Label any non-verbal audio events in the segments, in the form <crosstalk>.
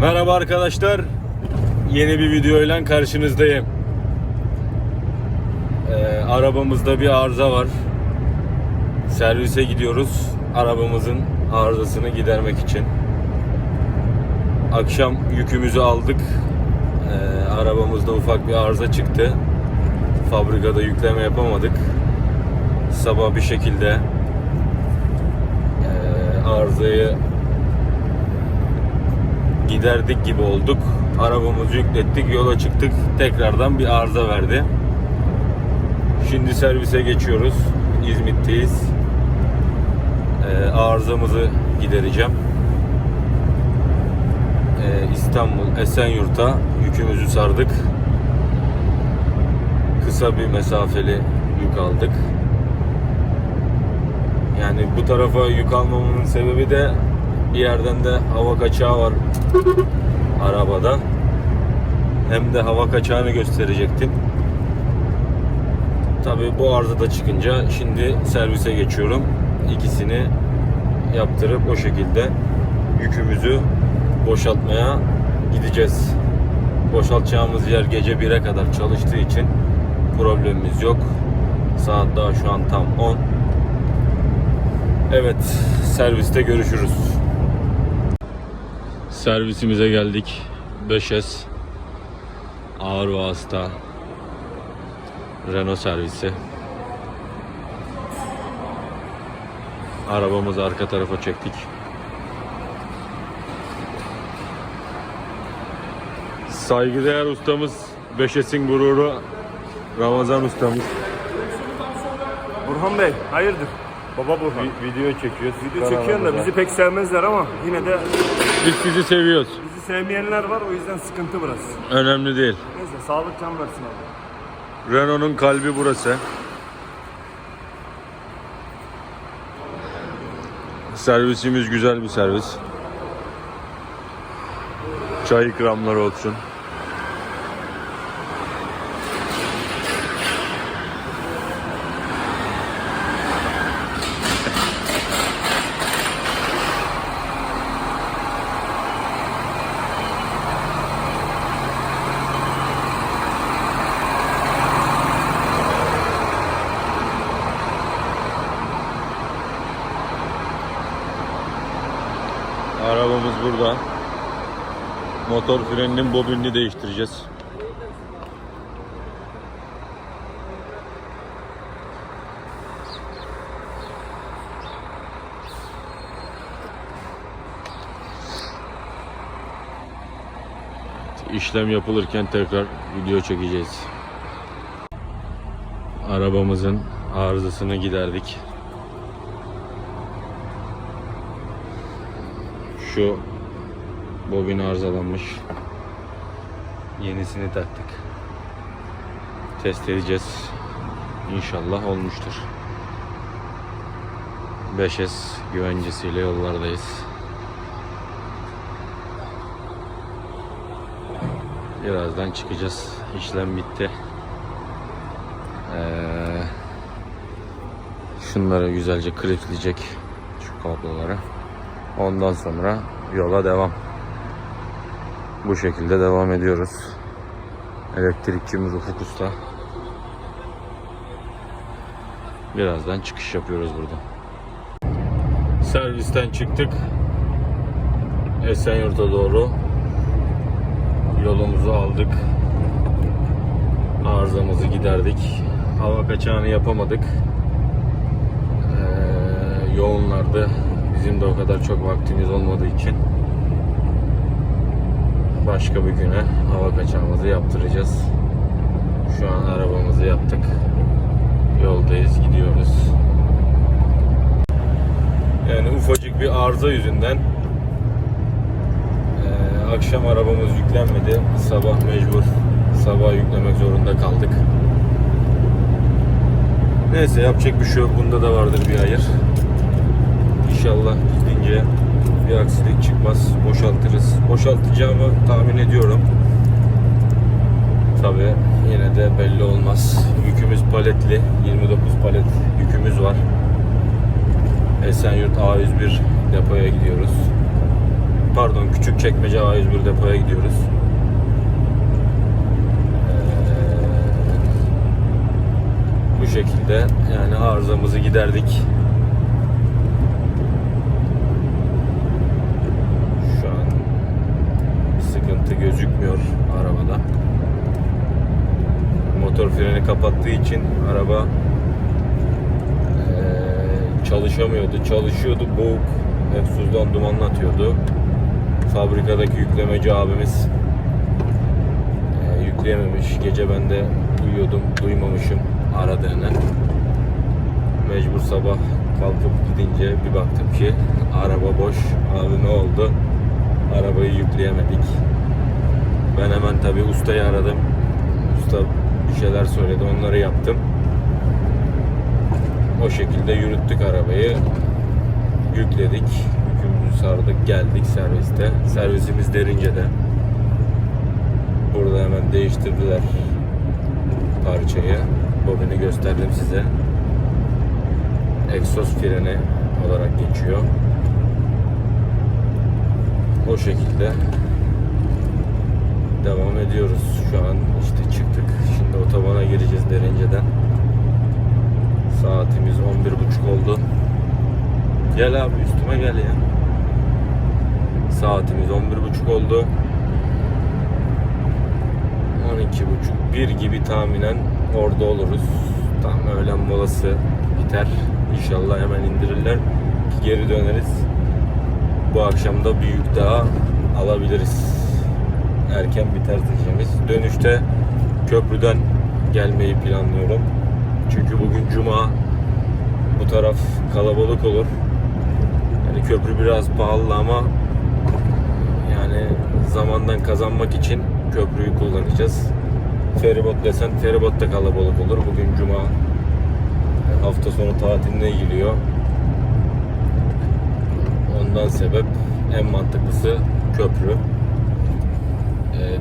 Merhaba arkadaşlar. Yeni bir video ile karşınızdayım. Ee, arabamızda bir arıza var. Servise gidiyoruz. Arabamızın arızasını gidermek için. Akşam yükümüzü aldık. Ee, arabamızda ufak bir arıza çıktı. Fabrikada yükleme yapamadık. Sabah bir şekilde ee, arızayı giderdik gibi olduk. Arabamızı yüklettik, yola çıktık. Tekrardan bir arıza verdi. Şimdi servise geçiyoruz. İzmit'teyiz. Ee, arızamızı gidereceğim. Ee, İstanbul Esenyurt'a yükümüzü sardık. Kısa bir mesafeli yük aldık. Yani bu tarafa yük almamın sebebi de bir yerden de hava kaçağı var arabada. Hem de hava kaçağını gösterecektim. Tabii bu arızada çıkınca şimdi servise geçiyorum. İkisini yaptırıp o şekilde yükümüzü boşaltmaya gideceğiz. Boşaltacağımız yer gece 1'e kadar çalıştığı için problemimiz yok. Saat daha şu an tam 10. Evet, serviste görüşürüz. Servisimize geldik. 5S ağır vasıta Renault servisi. Arabamızı arka tarafa çektik. Saygıdeğer ustamız 5S'in gururu Ramazan ustamız. Burhan Bey, hayırdır? Baba Burhan. Vi- video çekiyoruz. Video çekiyorsun da bizi pek sevmezler ama yine de Biz sizi seviyoruz. bizi sevmeyenler var o yüzden sıkıntı biraz. Önemli değil. Neyse sağlık can versin abi. Renault'un kalbi burası. Servisimiz güzel bir servis. Çay ikramları olsun. Arabamız burada. Motor freninin bobinini değiştireceğiz. İşlem yapılırken tekrar video çekeceğiz. Arabamızın arızasını giderdik. Şu bobin arızalanmış. Yenisini taktık. Test edeceğiz. İnşallah olmuştur. 5S güvencesiyle yollardayız. Birazdan çıkacağız. İşlem bitti. Ee, şunları güzelce klipleyecek şu kabloları. Ondan sonra yola devam. Bu şekilde devam ediyoruz. Elektrikçimiz Ufuk Usta. Birazdan çıkış yapıyoruz burada. Servisten çıktık. Esenyurt'a doğru yolumuzu aldık. Arızamızı giderdik. Hava kaçağını yapamadık. Ee, yoğunlardı. Bizim de o kadar çok vaktimiz olmadığı için başka bir güne hava kaçağımızı yaptıracağız. Şu an arabamızı yaptık. Yoldayız, gidiyoruz. Yani ufacık bir arıza yüzünden akşam arabamız yüklenmedi. Sabah mecbur sabah yüklemek zorunda kaldık. Neyse yapacak bir şey yok. Bunda da vardır bir hayır. İnşallah gidince bir aksilik çıkmaz. Boşaltırız. Boşaltacağımı tahmin ediyorum. Tabi yine de belli olmaz. Yükümüz paletli. 29 palet yükümüz var. Esenyurt A101 depoya gidiyoruz. pardon Küçükçekmece A101 depoya gidiyoruz. Ee, bu şekilde yani arızamızı giderdik. Şu an sıkıntı gözükmüyor arabada. Motor freni kapattığı için araba eee, çalışamıyordu. Çalışıyordu boğuk. Egzozdan dumanlatıyordu. Fabrikadaki yüklemeci abimiz eee, yükleyememiş. Gece ben de uyuyordum. Duymamışım aradığını. Mecbur sabah kalkıp gidince bir baktım ki araba boş. Abi ne oldu? Arabayı yükleyemedik. Ben hemen tabi ustayı aradım. Usta bir şeyler söyledi. Onları yaptım. O şekilde yürüttük arabayı. Yükledik. Yükümüzü sardık. Geldik serviste. Servisimiz Derince'de. Burada hemen değiştirdiler parçayı. Bobini gösterdim size. Egzoz freni olarak geçiyor. O şekilde devam ediyoruz. Şu an işte çıktık. Şimdi otobana gireceğiz Derince'den. Saatimiz 11.30 oldu. Gel abi üstüme gel ya. Saatimiz 11.30 oldu. 12.30 1 gibi tahminen orada oluruz. Tam öğlen molası biter. İnşallah hemen indirirler ki geri döneriz. Bu akşam da bir yük daha alabiliriz. Erken biter işimiz. Dönüşte köprüden gelmeyi planlıyorum. Çünkü bugün cuma bu taraf kalabalık olur. Yani köprü biraz pahalı ama yani zamandan kazanmak için köprüyü kullanacağız. Feribot desen feribot da kalabalık olur. Bugün cuma hafta sonu tatiline giriyor. Ondan sebep en mantıklısı köprü.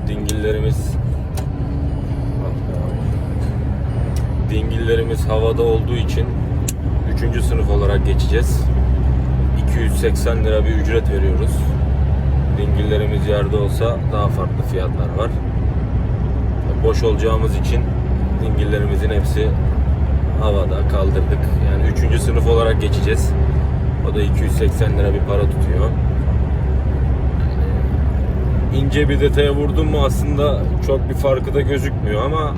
Dingillerimiz dingillerimiz havada olduğu için 3. sınıf olarak geçeceğiz. 280 lira bir ücret veriyoruz. Dingillerimiz yerde olsa daha farklı fiyatlar var. Boş olacağımız için dingillerimizin hepsi havada kaldırdık. Yani 3. sınıf olarak geçeceğiz. O da 280 lira bir para tutuyor. İnce bir detaya vurdum mu aslında çok bir farkı da gözükmüyor ama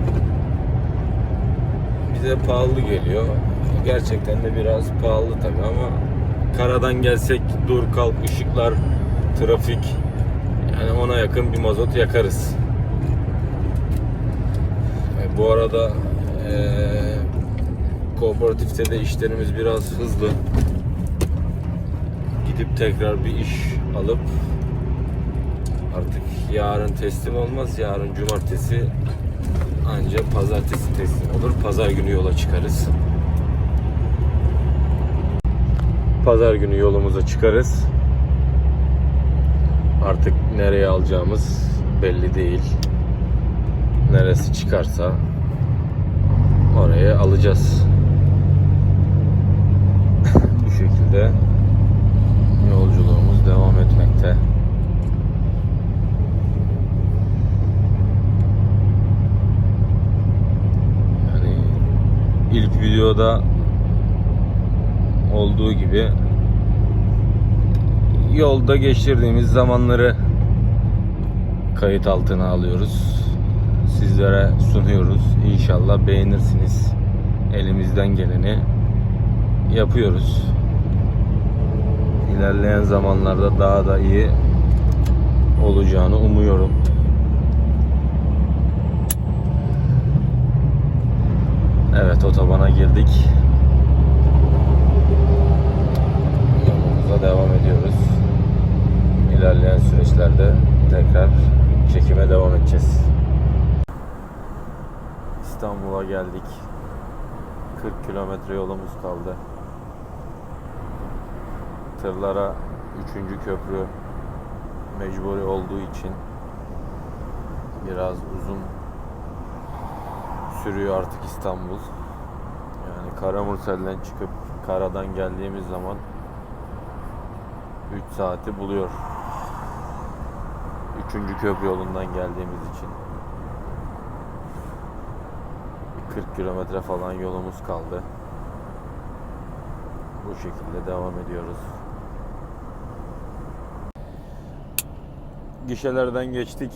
bize pahalı geliyor. Gerçekten de biraz pahalı tabii ama karadan gelsek dur kalk ışıklar trafik yani ona yakın bir mazot yakarız. E, bu arada e, kooperatifte de işlerimiz biraz hızlı. Gidip tekrar bir iş alıp artık yarın teslim olmaz. Yarın cumartesi ancak pazartesi teslim olur. Pazar günü yola çıkarız. Pazar günü yolumuza çıkarız. Artık nereye alacağımız belli değil. Neresi çıkarsa oraya alacağız. <laughs> Bu şekilde yolculuğumuz devam etmekte. Yani ilk videoda olduğu gibi yolda geçirdiğimiz zamanları kayıt altına alıyoruz. Sizlere sunuyoruz. İnşallah beğenirsiniz. Elimizden geleni yapıyoruz. İlerleyen zamanlarda daha da iyi olacağını umuyorum. Evet otobana girdik. Yolumuza devam ediyoruz. İlerleyen süreçlerde tekrar çekime devam edeceğiz. İstanbul'a geldik. 40 kilometre yolumuz kaldı. Tırlara 3. köprü mecburi olduğu için biraz uzun sürüyor artık İstanbul. Yani Karamürsel'den çıkıp karadan geldiğimiz zaman 3 saati buluyor. Üçüncü köprü yolundan geldiğimiz için. Bir 40 kilometre falan yolumuz kaldı. Bu şekilde devam ediyoruz. Gişelerden geçtik.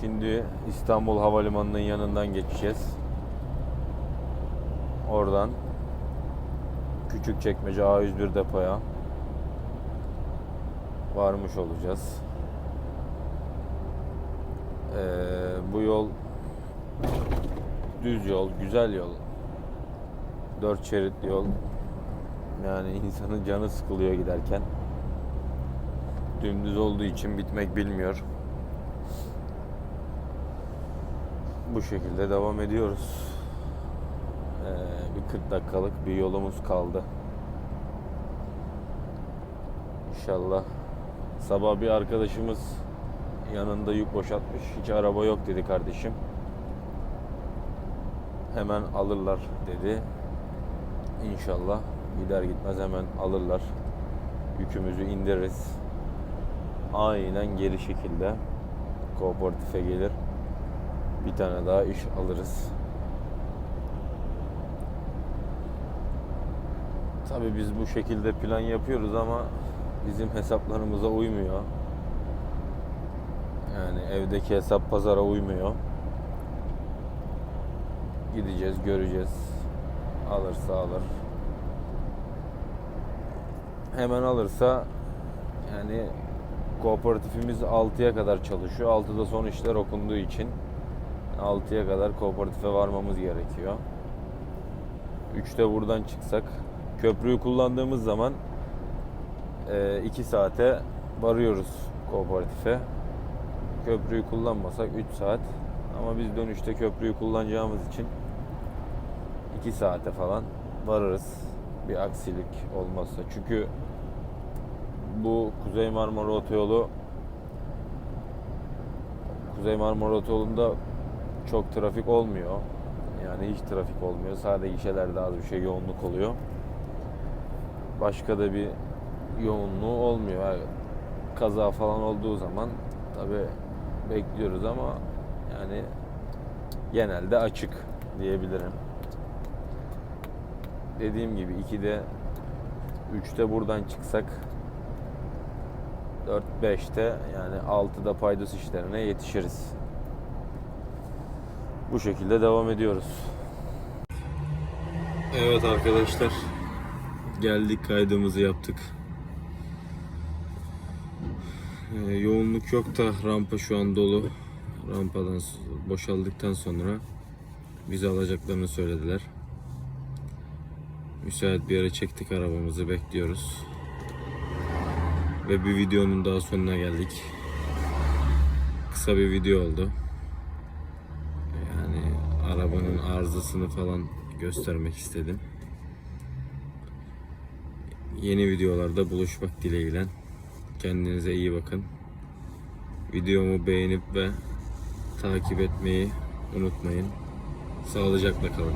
Şimdi İstanbul Havalimanı'nın yanından geçeceğiz. Oradan Küçükçekmece A101 depoya varmış olacağız. Ee, bu yol düz yol, güzel yol. Dört şeritli yol. Yani insanın canı sıkılıyor giderken. Dümdüz olduğu için bitmek bilmiyor. Bu şekilde devam ediyoruz. Ee, bir 40 dakikalık bir yolumuz kaldı. İnşallah. Sabah bir arkadaşımız yanında yük boşaltmış. Hiç araba yok dedi kardeşim. Hemen alırlar dedi. İnşallah gider gitmez hemen alırlar. Yükümüzü indiririz. Aynen geri şekilde kooperatife gelir. Bir tane daha iş alırız. Tabii biz bu şekilde plan yapıyoruz ama bizim hesaplarımıza uymuyor. Yani evdeki hesap pazara uymuyor. Gideceğiz, göreceğiz. Alırsa alır. Hemen alırsa yani kooperatifimiz 6'ya kadar çalışıyor. 6'da son işler okunduğu için 6'ya kadar kooperatife varmamız gerekiyor. 3'te buradan çıksak köprüyü kullandığımız zaman 2 saate varıyoruz kooperatife. Köprüyü kullanmasak 3 saat. Ama biz dönüşte köprüyü kullanacağımız için 2 saate falan varırız. Bir aksilik olmazsa. Çünkü bu Kuzey Marmara Otoyolu Kuzey Marmara Otoyolu'nda çok trafik olmuyor. Yani hiç trafik olmuyor. Sadece gişelerde az bir şey yoğunluk oluyor. Başka da bir yoğunluğu olmuyor. Yani kaza falan olduğu zaman tabi bekliyoruz ama yani genelde açık diyebilirim. Dediğim gibi 2'de 3'te buradan çıksak 4-5'te yani 6'da paydos işlerine yetişiriz. Bu şekilde devam ediyoruz. Evet arkadaşlar. Geldik kaydımızı yaptık. Ee, yoğunluk yok da rampa şu an dolu. Rampadan boşaldıktan sonra bizi alacaklarını söylediler. Müsait bir yere çektik arabamızı bekliyoruz. Ve bir videonun daha sonuna geldik. Kısa bir video oldu. Arabanın arızasını falan göstermek istedim. Yeni videolarda buluşmak dileğiyle. Kendinize iyi bakın. Videomu beğenip ve takip etmeyi unutmayın. Sağlıcakla kalın.